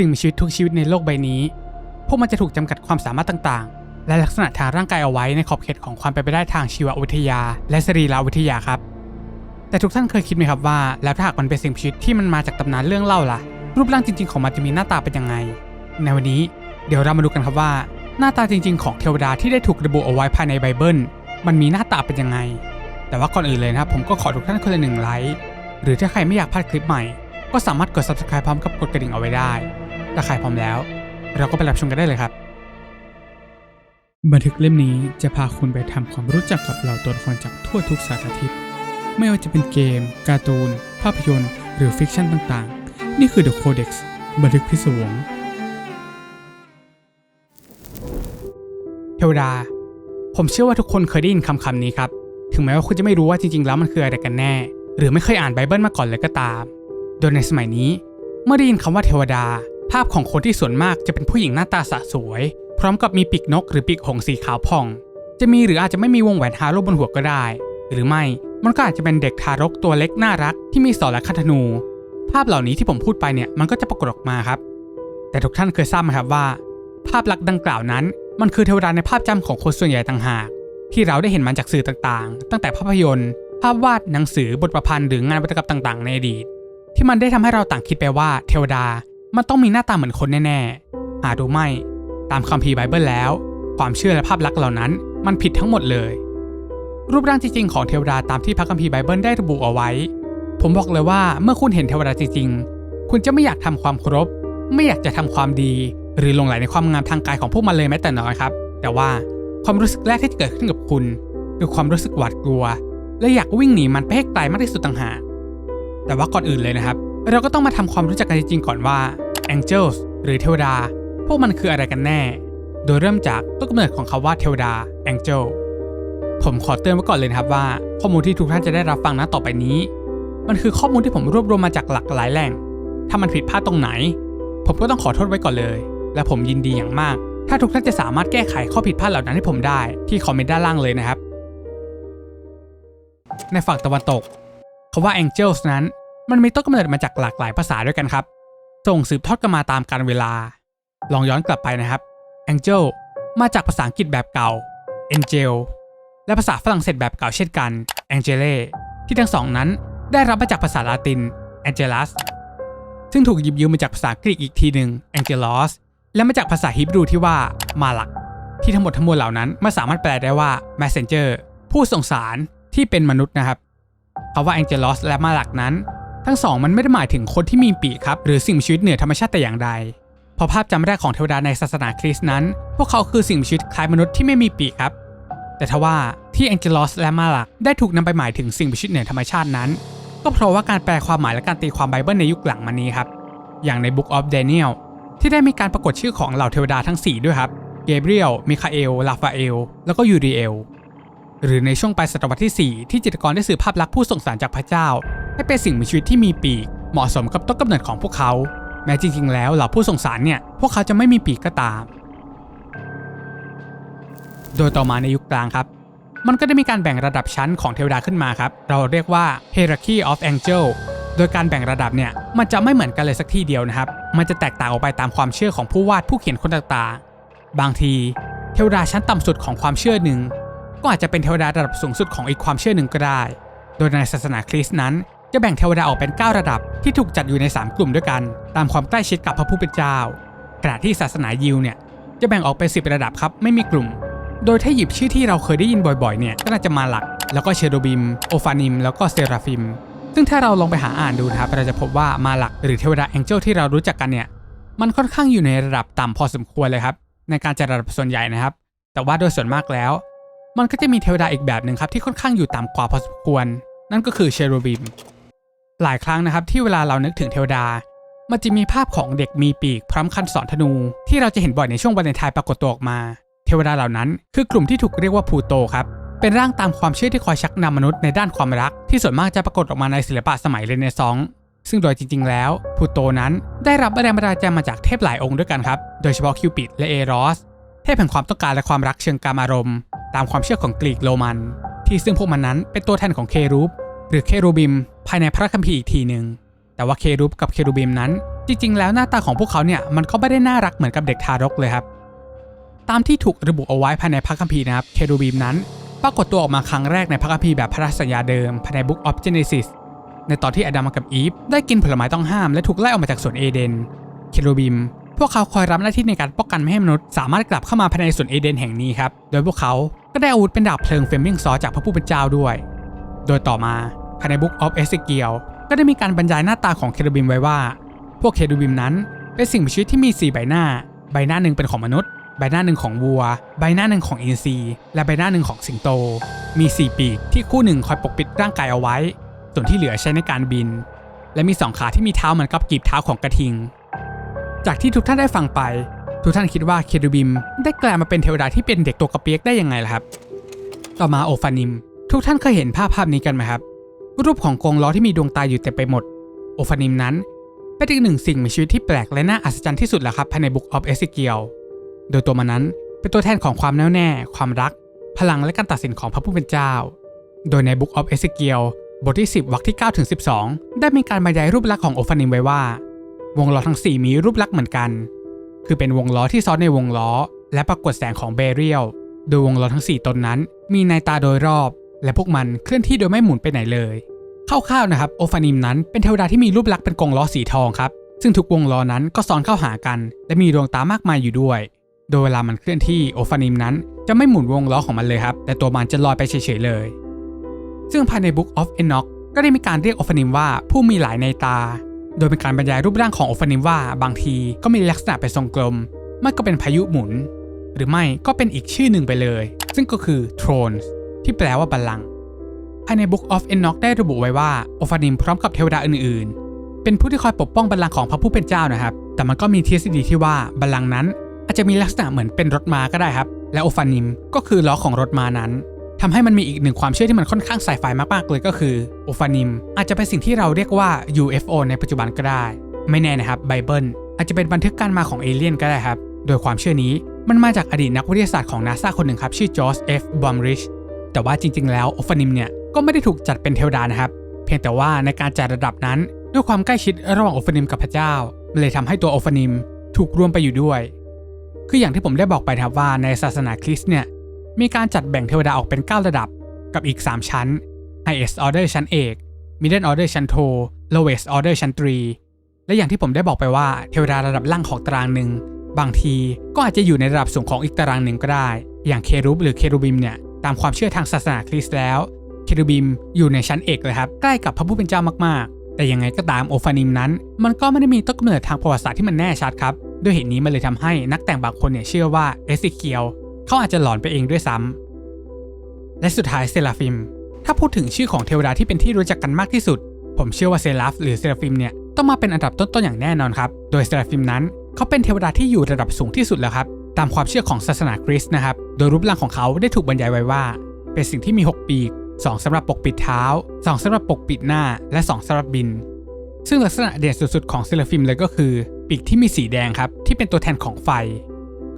สิ่งมีชีวิตทุกชีวิตในโลกใบนี้ พวกมันจะถูกจำกัดความสามารถต่างๆ และลักษณะทางร่างกายเอาไว้ในขอบเขตของความเป็นไปได้ทางชีววิทยา และสรีรวิทยาครับ แต่ทุกท่านเคยคิดไหมครับว่า แล้วถ้าหากมันเป็นสิ่งมีชีวิตที่มันมาจากตำนานเรื่องเล่าล่ะ รูปร่างจริง ๆ ของมันจะมีหน้าตาเป็นยังไง ในวันนี้เดี๋ยวเรามาดูกันครับว่า หน้าตาจริง ๆ ของเทวดาที่ได้ถูกระบุเอาไว้ภายในไบเบิล มันมีหน้าตาเป็นยังไง แต่ว่าก่อนอื่นเลยนะครับผมก็ขอทุกท่านคนละหนึ่งไลค์หรือถ้าใครไม่อยากพลาดคลิปใหม่ก็สามารถกด subscribe พร้อมกับกดกระดิ่งเอาไว้ได้ ถ้าใครพร้อมแล้ว เราก็ไปรับชมกันได้เลยครับ บันทึกเล่มนี้จะพาคุณไปทำความรู้จักกับเหล่าตัวละครจากทั่วทุกสารทิศไม่ว่าจะเป็นเกม การ์ตูน ภาพยนตร์ หรือฟิกชันต่างๆ นี่คือ The Codex บันทึกพิศวงเทวดา ผมเชื่อว่าทุกคนเคยได้ยินคำคำนี้ครับ ถึงแม้ว่าคุณจะไม่รู้ว่าจริงๆ แล้วมันคืออะไรกันแน่ หรือไม่เคยอ่านไบเบิลมาก่อนเลยก็ตาม โดยในสมัยนี้ เมื่อได้ยินคำว่าเทวดา ภาพของคนที่ส่วนมากจะเป็นผู้หญิงหน้าตาสะสวย พร้อมกับมีปีกนกหรือปีกหงส์สีขาวผ่อง จะมีหรืออาจจะไม่มีวงแหวนฮาโลบนหัวก็ได้ หรือไม่มันก็อาจจะเป็นเด็กทารกตัวเล็กน่ารักที่มีศอและคันธนู ภาพเหล่านี้ที่ผมพูดไปเนี่ยมันก็จะปรากฏออกมาครับ แต่ทุกท่านเคยทราบไหมครับว่า ภาพลักษณ์ดังกล่าวนั้น มันคือเทวดาในภาพจำของคนส่วนใหญ่ต่างหาก ที่เราได้เห็นมันจากสื่อต่างๆ ตั้งแต่ภาพยนตร์ ภาพวาดหนังสือบทประพันธ์หรืองานวัตกรรมต่าง ๆ ในอดีต ที่มันได้ทำให้เราต่างคิดไปว่าเทวดา มันต้องมีหน้าตาเหมือนคนแน่ๆ หาดูไม่ ตามคัมภีร์ไบเบิลแล้ว ความเชื่อและภาพลักษณ์เหล่านั้นมันผิดทั้งหมดเลย รูปร่างจริงๆของเทวดาตามที่พระคัมภีร์ไบเบิลได้ระบุเอาไว้ ผมบอกเลยว่าเมื่อคุณเห็นเทวดาจริงๆ คุณจะไม่อยากทำความเคารพไม่อยากจะทำความดี หรือลงไหลในความงามทางกายของพวกมันเลยแม้แต่น้อยครับ แต่ว่าความรู้สึกแรกที่จะเกิดขึ้นกับคุณคือความรู้สึกหวาดกลัว และอยากวิ่งหนีมันไปให้ไกลมากที่สุดต่างหากแต่ว่าก่อนอื่นเลยนะครับ เราก็ต้องมาทำความรู้จักกันจริงๆก่อนว่า Angels หรือเทวดา พวกมันคืออะไรกันแน่ โดยเริ่มจากต้นกำเนิดของคำว่าเทวดา Angel ผมขอเตือนไว้ก่อนเลยนะครับว่า ข้อมูลที่ทุกท่านจะได้รับฟังณต่อไปนี้ มันคือข้อมูลที่ผมรวบรวมมาจากหลากหลายแหล่ง ถ้ามันผิดพลาดตรงไหน ผมก็ต้องขอโทษไว้ก่อนเลย และผมยินดีอย่างมาก ถ้าทุกท่านจะสามารถแก้ไขข้อผิดพลาดเหล่านั้นให้ผมได้ที่คอมเมนต์ด้านล่างเลยนะครับ ในฝั่งตะวันตกคำว่า Angels นั้น มันมีต้นกำเนิดมาจากหลากหลายภาษาด้วยกันครับ ส่งสืบทอดกันมาตามกาลเวลา ลองย้อนกลับไปนะครับ Angel มาจากภาษาอังกฤษแบบเก่า Angel และภาษาฝรั่งเศสแบบเก่าเช่นกัน Angele ที่ทั้งสองนั้นได้รับมาจากภาษาลาติน Angelus ซึ่งถูกหยิบยืมมาจากภาษากรีกอีกทีหนึ่ง Angelos และมาจากภาษาฮีบรูที่ว่ามาลัก ที่ทั้งหมดทั้งมวลเหล่านั้นไม่สามารถแปลได้ว่า messenger ผู้ส่งสารที่เป็นมนุษย์นะครับคำว่า Angelos และมาลักนั้น ทั้งสองมันไม่ได้หมายถึงคนที่มีปีกครับ หรือสิ่งมีชีวิตเหนือธรรมชาติแต่อย่างใดพราะภาพจำแรกของเทวดาในศาสนาคริสต์นั้น พวกเขาคือสิ่งมีชีวิตคล้ายมนุษย์ที่ไม่มีปีกครับ แต่ทว่าที่ Angelos และมาลักได้ถูกนำไปหมายถึงสิ่งมีชีวิตเหนือธรรมชาตินั้น ก็เพราะว่าการแปลความหมายและการตีความไบเบิลในยุคหลังมานี้ครับ อย่างใน Book of Daniel ที่ได้มีการปรากฏชื่อของเหล่าเทวดาทั้ง 4 ด้วยครับเกเบรียลมิคาเอล ลาฟาเอล แล้วก็ยูริเอล หรือในช่วงปลายศตวรรษที่ 4 ที่จิตรกรได้สื่อภาพลักษณ์ผู้ส่งสารจากพระเจ้า ให้เป็นสิ่งมีชีวิตที่มีปีก เหมาะสมกับต้นกำเนิดของพวกเขา แม้จริงๆ แล้วเหล่าผู้ส่งสารเนี่ย พวกเขาจะไม่มีปีกก็ตาม โดยต่อมาในยุคกลางครับ มันก็ได้มีการแบ่งระดับชั้นของเทวดาขึ้นมาครับ เราเรียกว่า hierarchy of angel โดยการแบ่งระดับเนี่ยมันจะไม่เหมือนกันเลยสักทีเดียวนะครับ มันจะแตกต่างออกไปตามความเชื่อของผู้วาดผู้เขียนคนต่างๆ บางทีเทวดาชั้นต่ำสุดของความเชื่อหนึ่งก็อาจจะเป็นเทวดาระดับสูงสุดของอีกความเชื่อหนึ่งก็ได้ โดยในศาสนาคริสต์นั้น จะแบ่งเทวดาออกเป็น 9 ระดับที่ถูกจัดอยู่ใน 3 กลุ่มด้วยกัน ตามความใกล้ชิดกับพระผู้เป็นเจ้าขณะที่ศาสนายิวเนี่ยจะแบ่งออกเป็น 10 ระดับครับไม่มีกลุ่ม โดยถ้าหยิบชื่อที่เราเคยได้ยินบ่อยๆเนี่ยก็น่าจะมาหลัก แล้วก็เชโรบิม โอฟานิม แล้วก็เซราฟิม ซึ่งถ้าเราลองไปหาอ่านดูนะครับเราจะพบว่ามาหลักหรือเทวดาแองเจิลที่เรารู้จักกันเนี่ยมันค่อนข้างอยู่ในระดับต่ำพอสมควรเลยครับในการจัดระดับส่วนใหญ่นะครับ แต่ว่าโดยส่วนมากแล้ว มันก็จะมีเทวดาอีกแบบหนึ่งครับที่ค่อนข้างอยู่ต่ำกว่าพอสมควร นั่นก็คือเชโรบิม หลายครั้งนะครับที่เวลาเรานึกถึงเทวดา มันจะมีภาพของเด็กมีปีกพร้อมคันสอนธนู ที่เราจะเห็นบ่อยในช่วงวันเลนไทน์ปรากฏตัวออกมา เทวดาเหล่านั้นคือกลุ่มที่ถูกเรียกว่าพูโตครับเป็นร่างตามความเชื่อที่คอยชักนำมนุษย์ในด้านความรัก ที่ส่วนมากจะปรากฏออกมาในศิลปะสมัยเรเนซองส์ซึ่งโดยจริง ๆ แล้วพูโตนั้นได้รับแรงบันดาลใจมาจากเทพหลายองค์ด้วยกันครับโดยเฉพาะคิวปิดและเอรอสเทพแห่งความต้องการและความรักเชิงกามารมณ์ ตามความเชื่อของกรีกโรมัน ที่ซึ่งพวกมันนั้นเป็นตัวแทนของเครูป หรือเครูบิมภายในพระคัมภีร์อีกทีหนึ่งแต่ว่าเครูปกับเครูบิมนั้น จริง ๆ แล้วหน้าตาของพวกเขาเนี่ยมันก็ไม่ได้น่ารักเหมือนกับเด็กทารกเลยครับ ตามที่ถูกระบุเอาไว้ภายในพระคัมภีร์นะครับเครูบีมนั้น ปรากฏตัวออกมาครั้งแรกในพระคัมภีร์แบบพระราชสัญญาเดิมภายใน Book of Genesis ในตอนที่อดัมกับอีฟได้กินผลไม้ต้องห้ามและถูกไล่ออกมาจากสวนเอเดน เครูบิม พวกเขาคอยรับหน้าที่ในการป้องกันไม่ให้มนุษย์สามารถกลับเข้ามาภายในสวนเอเดนแห่งนี้ครับ โดยพวกเขาก็ได้อาวุธเป็นดาบเพลิงเฟมมิงซอจากพระผู้เป็นเจ้าด้วย โดยต่อมา ภายใน Book of Ezekiel ก็ได้มีการบรรยายหน้าตาของเครูบิมไว้ว่า พวกเครูบิมนั้น เป็นสิ่งมีชีวิตที่มี 4 ใบหน้า ใบหน้าหนึ่งเป็นของมนุษย์ ใบหน้าหนึ่งของวัว ใบหน้าหนึ่งของอินทรีและใบหน้าหนึ่งของสิงโต มี 4 ปีกที่คู่หนึ่งคอยปกปิดร่างกายเอาไว้ ส่วนที่เหลือใช้ในการบิน และมีสองขาที่มีเท้าเหมือนกับกีบเท้าของกระทิง จากที่ทุกท่านได้ฟังไป ทุกท่านคิดว่าเครูบิม ได้กลายมาเป็นเทวดาที่เป็นเด็กตัวกระเปียกได้ยังไงล่ะครับ ต่อมาโอฟานิม ทุกท่านเคยเห็นภาพภาพนี้กันไหมครับ รูปของกรงล้อที่มีดวงตาอยู่เต็มไปหมด โอฟานิมนั้น เป็นอีกหนึ่งสิ่งมีชีวิตที่แปลกและน่าอัศจรรย์ที่สุดแล้วครับภายใน Book of Ezekiel โดยตัวมันนั้นเป็นตัวแทนของความแน่วแน่ ความรัก พลังและการตัดสินของพระผู้เป็นเจ้า โดยใน Book of Ezekiel บทที่ 10วรรคที่9ถึง12 ได้มีการบรรยายรูปลักษณ์ของโอฟานิมไว้ว่า วงล้อทั้ง 4 มีรูปลักษณ์เหมือนกัน คือเป็นวงล้อที่ซ้อนในวงล้อ และปรากฏแสงของเบเรียลโดยวงล้อทั้ง 4 ตนนั้น มีในตาโดยรอบ และพวกมันเคลื่อนที่โดยไม่หมุนไปไหนเลย คร่าวๆนะครับโอฟานิมนั้นเป็นเทวดาที่มีรูปลักษณ์เป็นกงล้อสีทองครับซึ่งทุกวงล้อนั้นก็ซ้อนเข้าหากัน และมีดวงตามากมายอยู่ด้วย โดยเวลามันเคลื่อนที่โอฟานิมนั้นจะไม่หมุนวงล้อของมันเลยครับ แต่ตัวมันจะลอยไปเฉยๆเลย ซึ่งภายใน Book of Enoch ก็ได้มีการเรียกโอฟานิมว่าผู้มีหลายในตา โดยเป็นการบรรยายรูปร่างของโอฟานิมว่าบางทีก็มีลักษณะเป็นทรงกลมไม่ก็เป็นพายุหมุน หรือไม่ก็เป็นอีกชื่อหนึ่งไปเลย ซึ่งก็คือ Thrones ที่แปลว่าบัลลังก์ายใน Book of Enoch ได้ระบุไว้ว่าโอฟานิมพร้อมกับเทวดาอื่นๆ เป็นผู้ที่คอยปกป้องบัลลังก์ของพระผู้เป็นเจ้านะครับ แต่มันก็มีทฤษฎีที่ว่าบัลลังก์นั้น อาจจะมีลักษณะเหมือนเป็นรถม้าก็ได้ครับ และโอฟานิมก็คือล้อของรถม้านั้นทำให้มันมีอีกหนึ่งความเชื่อที่มันค่อนข้างใส่ไฟมากๆเลยก็คือโอฟานิม อาจจะเป็นสิ่งที่เราเรียกว่า UFO ในปัจจุบันก็ได้ ไม่แน่นะครับไบเบิลอาจจะเป็นบันทึกการมาของเอเลี่ยนก็ได้ครับ โดยความเชื่อนี้มันมาจากอดีตนักวิทยาศาสตร์ของนาซาคนหนึ่งครับ ชื่อจอร์จเอฟบอมริชแต่ว่าจริงๆ แล้วโอฟานิมเนี่ย ก็ไม่ได้ถูกจัดเป็นเทวดานะครับ เพียงแต่ว่าในการจัดระดับนั้น ด้วยความใกล้ชิดระหว่างโอฟานิมกับพระเจ้ามันเลยทำให้ตัวโอฟานิมถูกรวมไปอยู่ด้วย คืออย่างที่ผมได้บอกไปนะครับว่าในศาสนาคริสต์เนี่ยมีการจัดแบ่งเทวดาออกเป็น 9 ระดับกับอีก 3 ชั้น Highest Order ชั้นเอก Middle Order ชั้นโท Lowest Order ชั้นตรี และอย่างที่ผมได้บอกไปว่าเทวดาระดับล่างของตารางหนึ่งบางทีก็อาจจะอยู่ในระดับสูงของอีกตารางหนึ่งก็ได้ อย่างเครูบหรือเครูบิมเนี่ยตามความเชื่อทางศาสนาคริสต์แล้ว เครูบิมอยู่ในชั้นเอกเลยครับ ใกล้กับพระผู้เป็นเจ้ามากๆ แต่ยังไงก็ตามโอฟานิมนั้น มันก็ไม่ได้มีต้นกำเนิดทางประวัติศาสตร์ที่มันแน่ชัดครับ ด้วยเหตุนี้มันเลยทำให้นักแต่งบางคนเนี่ยเชื่อว่าเอซิเคียวเขาอาจจะหลอนไปเองด้วยซ้ำและสุดท้ายเซราฟิม ถ้าพูดถึงชื่อของเทวดาที่เป็นที่รู้จักกันมากที่สุด ผมเชื่อว่าเซราฟหรือเซราฟิมเนี่ยต้องมาเป็นอันดับต้นๆอย่างแน่นอนครับโดยเซราฟิมนั้นเขาเป็นเทวดาที่อยู่ระดับสูงที่สุดแล้วครับตามความเชื่อของศาสนาคริสต์นะครับ โดยรูปร่างของเขาได้ถูกบรรยายไว้ว่า เป็นสิ่งที่มี 6 ปีก 2สำหรับปกปิดเท้า 2สำหรับปกปิดหน้า และ 2สำหรับบิน ซึ่งลักษณะเด่นสุดๆของเซราฟิมเลยก็คือ ปีกที่มีสีแดงครับ ที่เป็นตัวแทนของไฟ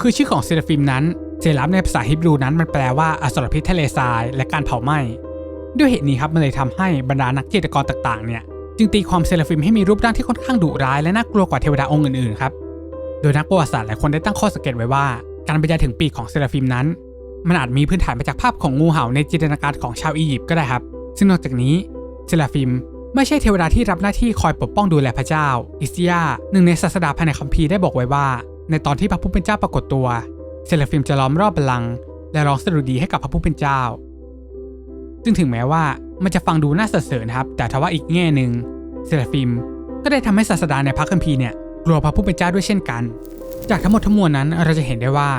คือชื่อของเซราฟิมนั้นเซราฟในภาษาฮิบรูนั้นมันแปลว่าอสรพิษทะเลทรายและการเผาไหม้ด้วยเหตุนี้ครับมันเลยทำให้บรรดานักจิตรกรต่างๆเนี่ยจึงตีความเซราฟิมให้มีรูปร่างที่ค่อนข้างดุร้ายและน่ากลัวกว่าเทวดาองค์อื่นๆครับโดยนักประวัติศาสตร์หลายคนได้ตั้งข้อสังเกตไว้ว่า การบรรยายถึงปีกของเซราฟิมนั้น มันอาจมีพื้นฐานมาจากภาพของงูเห่าในจินตนาการของชาวอียิปต์ก็ได้ครับ ซึ่งนอกจากนี้เซราฟิมไม่ใช่เทวดาที่รับหน้าที่คอยปกป้องดูแลพระเจ้า อิสยาหนึ่งในศาสดาภายในคัมภีร์ได้บอกไว้ว่า ในตอนที่พระผู้เป็นเจ้าปรากฏตัว เซราฟิมจะล้อมรอบบัลลังก์และร้องสดุดีให้กับพระผู้เป็นเจ้า ซึ่งถึงแม้ว่ามันจะฟังดูน่าสรรเสริญครับ แต่ทว่าอีกแง่หนึ่งเซราฟิมก็ได้ทำให้ศาสดาในพระคัมภีร์เนี่ยกลัวพระผู้เป็นเจ้าด้วยเช่นกัน จากทั้งหมดทั้งมวลนั้นเราจะเห็นได้ว่า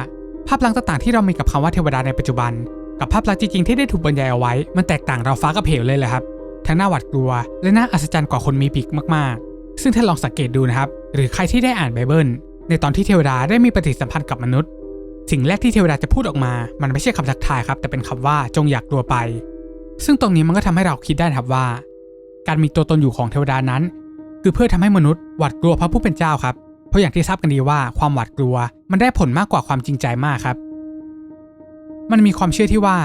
ภาพลักษณ์ต่างๆที่เรามีกับคำว่าเทวดาในปัจจุบัน กับภาพลักษณ์จริงๆที่ได้ถูกบรรยายเอาไว้ มันแตกต่างเราฟ้ากับเหวเลยแหละครับทั้งน่าหวาดกลัว และน่าอัศจรรย์กว่าคนมีปีกมากๆ ซึ่งถ้าลองสังเกตดูนะครับ หรือใครที่ได้อ่านไบเบิล ในตอนที่เทวดาได้มีปฏิสัมพันธ์กับมนุษย์ สิ่งแรกที่เทวดาจะพูดออกมา มันไม่ใช่คำทักทายครับ แต่เป็นคำว่าจงอยากกลัวไป ซึ่งตรงนี้มันก็ทำให้เราคิดได้ครับว่า การมีตัวตนอยู่ของเทวดานั้น คือเพื่อทำให้มนุษย์หวาดกลัวพระผู้เป็นเจ้าครับ เพราะอย่างที่ทราบกันดีว่าความหวาดกลัว มันได้ผลมากกว่าความจริงใจมากครับ มันมีความเชื่อที่ว่า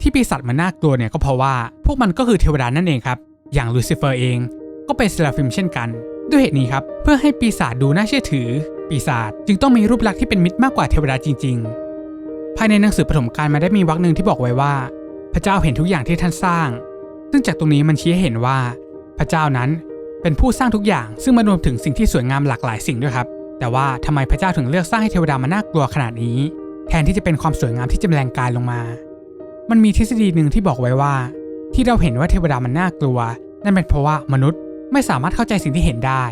ที่ปีศาจมันน่ากลัวเนี่ยก็เพราะว่า พวกมันก็คือเทวดานั่นเองครับ อย่างลูซิเฟอร์เอง ก็เป็นเซราฟิมเช่นกัน ด้วยเหตุนี้ครับ เพื่อให้ปีศาจดูน่าเชื่อถือ ปีศาจจึงต้องมีรูปลักษณ์ที่เป็นมิตรมากกว่าเทวดาจริง ๆ ภายในหนังสือปฐมกาลมาได้มีวรรคหนึ่งที่บอกไว้ว่า พระเจ้าเห็นทุกอย่างที่ท่านสร้าง ซึ่งจากตรงนี้มันชี้ให้เห็นว่า พระเจ้านั้น เป็นผู้สร้างทุกอย่าง ซึ่งมันรวมถึงสิ่งที่สวยงามหลากหลายสิ่งด้วยครับ แต่ว่าทำไมพระเจ้าถึงเลือกสร้างให้เทวดามันน่ากลัวขนาดนี้ แทนที่จะเป็นความสวยงามที่จะแปลงกายลงมา มันมีทฤษฎีหนึ่งที่บอกไว้ว่า ที่เราเห็นว่าเทวดามันน่ากลัว นั่นเป็นเพราะว่ามนุษย์ไม่สามารถเข้าใจสิ่งที่เห็นได้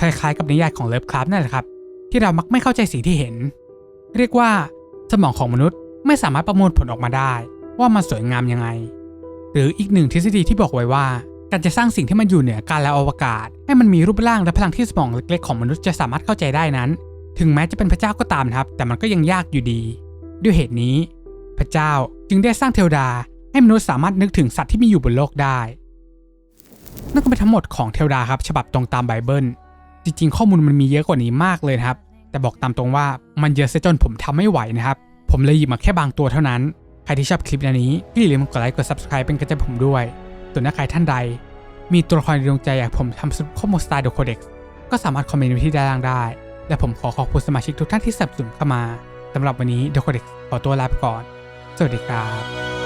คล้ายๆ กับนิยายของเลิฟคราฟนั่นแหละครับ ที่เรามักไม่เข้าใจสิ่งที่เห็น เรียกว่าสมองของมนุษย์ไม่สามารถประมวลผลออกมาได้ ว่ามันสวยงามยังไง หรืออีกหนึ่งทฤษฎีที่บอกไว้ว่า การจะสร้างสิ่งที่มันอยู่เหนือการและอวกาศ ให้มันมีรูปร่างและพลังที่สมองเล็กๆของมนุษย์จะสามารถเข้าใจได้นั้น ถึงแม้จะเป็นพระเจ้าก็ตามนะครับ แต่มันก็ยังยากอยู่ดี ด้วยเหตุนี้ พระเจ้าจึงได้สร้างเทวดา ให้มนุษย์สามารถนึกถึงสัตว์ที่มีอยู่บนโลกได้นั่นก็เป็นทั้งหมดของเทวดาครับฉบับตรงตามไบเบิล จริงๆ ข้อมูลมันมีเยอะกว่านี้มากเลยครับ แต่บอกตามตรงว่ามันเยอะซะจนผมทำไม่ไหวนะครับ ผมเลยหยิบมาแค่บางตัวเท่านั้น ใครที่ชอบคลิปนี้ก็อย่าลืมกดไลค์กด subscribe เป็นกำลังใจผมด้วย ส่วนถ้าใครท่านใด มีตัวละครในดวงใจอยากผมทำซุปข้อมูลสไตล์เดโคเด็กซ์ก็สามารถคอมเมนต์ไว้ที่ด้านล่างได้ และผมขอขอบคุณสมาชิกทุกท่านที่สนับสนุนเข้ามาสำหรับวันนี้เดโคเด็กซ์ขอตัวลาไปก่อน สวัสดีครับ